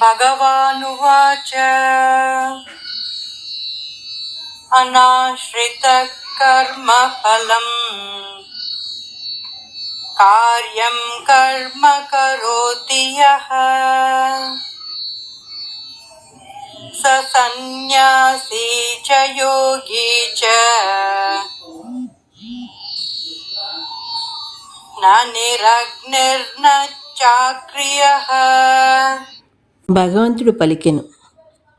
भगवानुवाच। अनाश्रितः कर्मफलम् कार्यं कर्म करोति यः। स सन्न्यासी च योगी च। न निरग्निर्न चाक्रियः। భగవంతుడు పలికెను.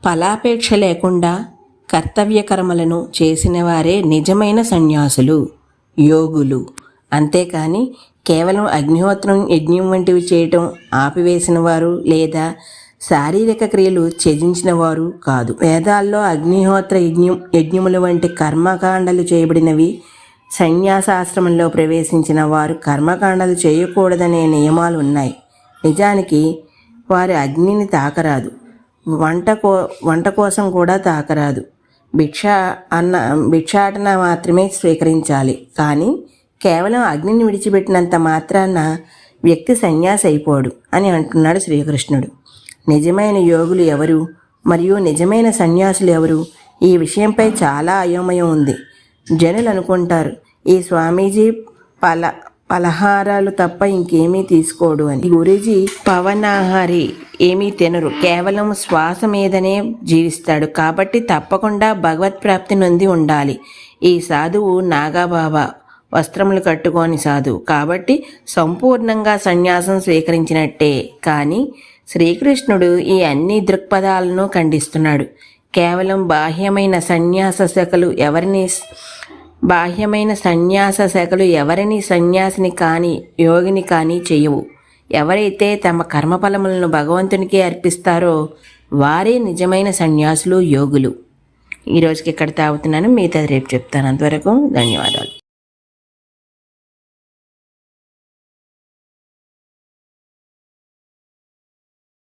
ఫలాపేక్ష లేకుండా కర్తవ్య కర్మలను చేసిన వారే నిజమైన సన్యాసులు యోగులు. అంతేకాని కేవలం అగ్నిహోత్రం యజ్ఞం వంటివి చేయటం ఆపివేసిన వారు లేదా శారీరక క్రియలు త్యజించిన వారు కాదు. వేదాల్లో అగ్నిహోత్ర యజ్ఞం యజ్ఞముల వంటి కర్మకాండలు చేయబడినవి సన్యాసాశ్రమంలో ప్రవేశించిన వారు కర్మకాండలు చేయకూడదనే నియమాలు ఉన్నాయి నిజానికి వారి అగ్నిని తాకరాదు. వంట కో వంట కోసం కూడా తాకరాదు. భిక్ష అన్న భిక్షాటన మాత్రమే స్వీకరించాలి. కానీ కేవలం అగ్నిని విడిచిపెట్టినంత మాత్రాన వ్యక్తి సన్యాసి అయిపోడు అని అంటున్నాడు శ్రీకృష్ణుడు. నిజమైన యోగులు ఎవరు? మరియు నిజమైన సన్యాసులు ఎవరు? ఈ విషయంపై చాలా అయోమయం ఉంది. జనులు అనుకుంటారు ఈ స్వామీజీ పల పలహారాలు తప్ప ఇంకేమీ తీసుకోడు అని. గురూజీ పవనాహారి ఏమీ తినరు. కేవలం శ్వాస మీదనే జీవిస్తాడు. కాబట్టి తప్పకుండా భగవత్ ప్రాప్తి నుండి ఉండాలి. ఈ సాధువు నాగాబాబా వస్త్రములు కట్టుకోని సాధువు. కాబట్టి సంపూర్ణంగా సన్యాసం స్వీకరించినట్టే. కానీ శ్రీకృష్ణుడు ఈ అన్ని దృక్పథాలను ఖండిస్తున్నాడు. కేవలం బాహ్యమైన సన్యాస శాఖలు ఎవరిని బాహ్యమైన సన్యాస శాఖలు ఎవరిని సన్యాసిని కానీ యోగిని కానీ చేయవు. ఎవరైతే తమ కర్మఫలములను భగవంతునికి అర్పిస్తారో వారే నిజమైన సన్యాసులు యోగులు. ఈరోజుకి ఇక్కడ తాగుతున్నాను. మిగతా రేపు చెప్తాను. అంతవరకు ధన్యవాదాలు.